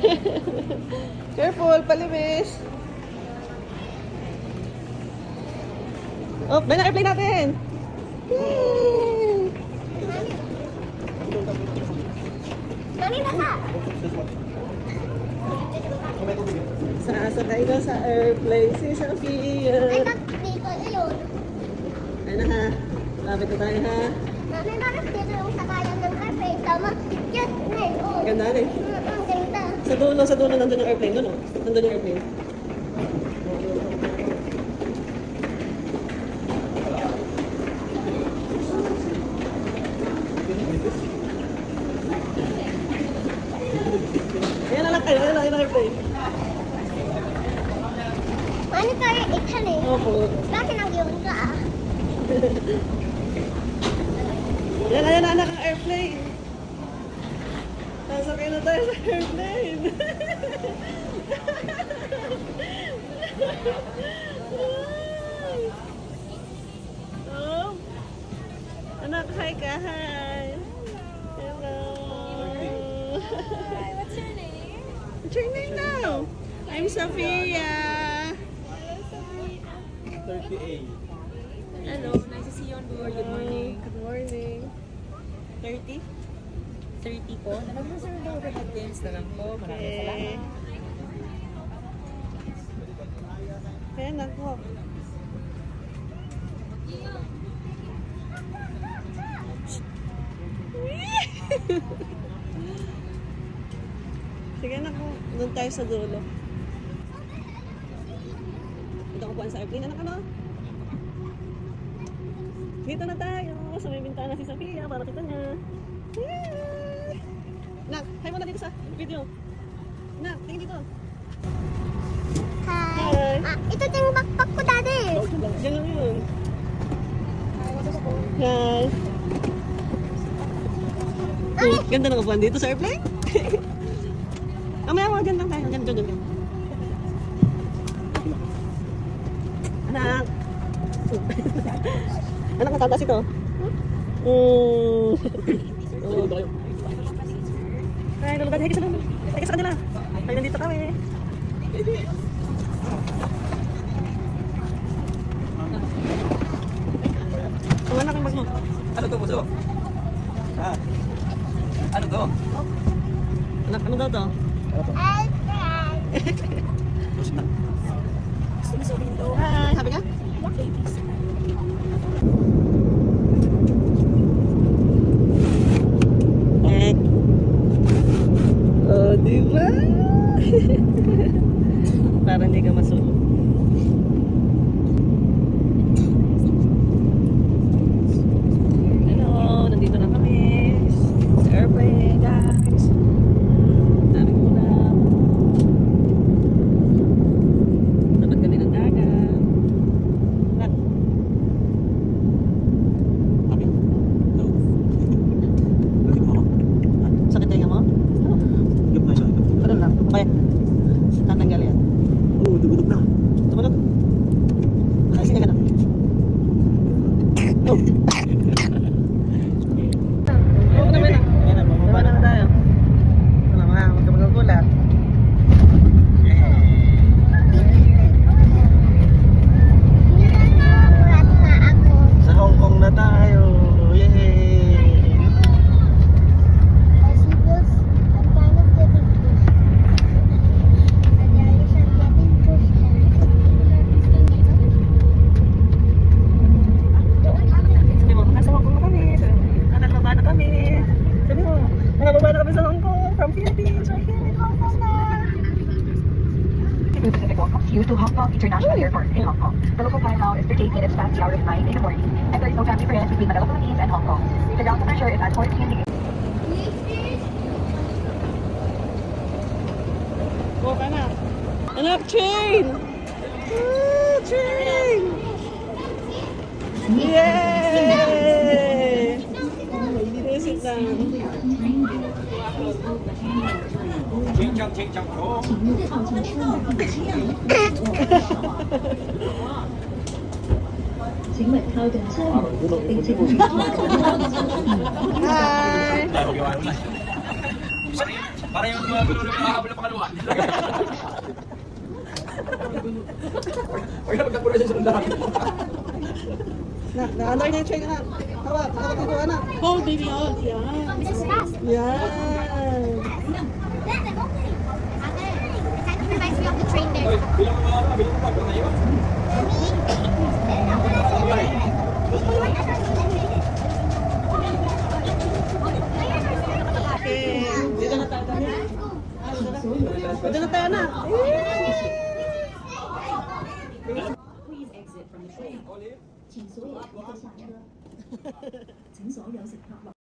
Careful, palibis. Oh, may na-airplane natin. Yay! Sasakay na sa airplane si Sophia. Ay, dito yun. Ayun na ha. Lapit na tayo ha. Mami, bakit dito yung sakayan ng airplane? Tama, cute na yun. Ganda rin. Mm, ganda. Sa dulo, sa dulo, nandun yung airplane. Doon, oh. Nandun yung airplane. Ayan na lang kayo, ayan na yung airplane. Ano tayo itan eh? Opo. Bakit nang yun ka ah? Ayan, ayan na anak. Sasakay na tayo sa airplane. oh. Anak, hi ka, hi. Hello. Hi, what's your name? What's your name now? I'm Sophia. Hello, nice to see you on board. Good morning. Good morning. 30? 30 po. Nag-reserve daw overhead bins na lang po. Maraming Okay. salamat. Kaya nako. Sige na ko. Doon tayo sa dulo. Ito ko sa airplane. Anak ano? Dito na tayo. Sa may bintana si Sofia para kita niya. Yay! Nak, hi mo na dito sa video. Nak, tingin dito. Hi. Hi. Ah, ito yung backpack ko dati. Diyan lang yun. Hi. Uy, ganda ng upuan dito sa airplane. Mamaya mga ganda tayo. Ganda, ganda, ganda. Anak. Anak, natataas ito. Mm. Oh. Ay, lulubad. Higit sa lulubad. Higit sa kanila. Ay, nandito kami. Ang anak yung bag mo. Ano to, puso? Ha? Ano to? Anak, ano daw to? Alfred. Hi, happy ka? Eh. Oh, di ba? Para hindi ka masulog. Hello, nandito na kami. Sa airplane, guys. Daming ulam. Dapat kami ng dagat. Nak. Okay. No. Bakit mo? Sakit tayo mo? Higap na siya. Ano lang? Okay. Tatanggal yan. Oo, tumutok na. Ah, sige ka na. Oh. The Pacific welcomes you to Hong Kong International Airport in Hong Kong. The local time now is 38 minutes past the hour of 9 in the morning, and there is no time difference between Manila, Philippines and Hong Kong. The ground temperature is at 14 degrees. Go ka na. Anak, train! Woo, train! Yay! Visit lang. 칭찬, 칭찬, 줘. Hi! 나 여기 와요. Para yung mga gulo na makahabol ng pangalawa. Huwag na magkapuro siya sa sundahan. Na, na-under na yung train na. Hawak, hawak yung kuha na. Hold baby, hold. Yan. This is fast. Yan. Then, the whole thing. Ate, it kind of reminds me of the train there. Bilang mo mga bilang mo mga na yun. Okay. Dito na tayo. Dito na tayo na. Please exit from the train. 请所有乘客下车。请所有乘客。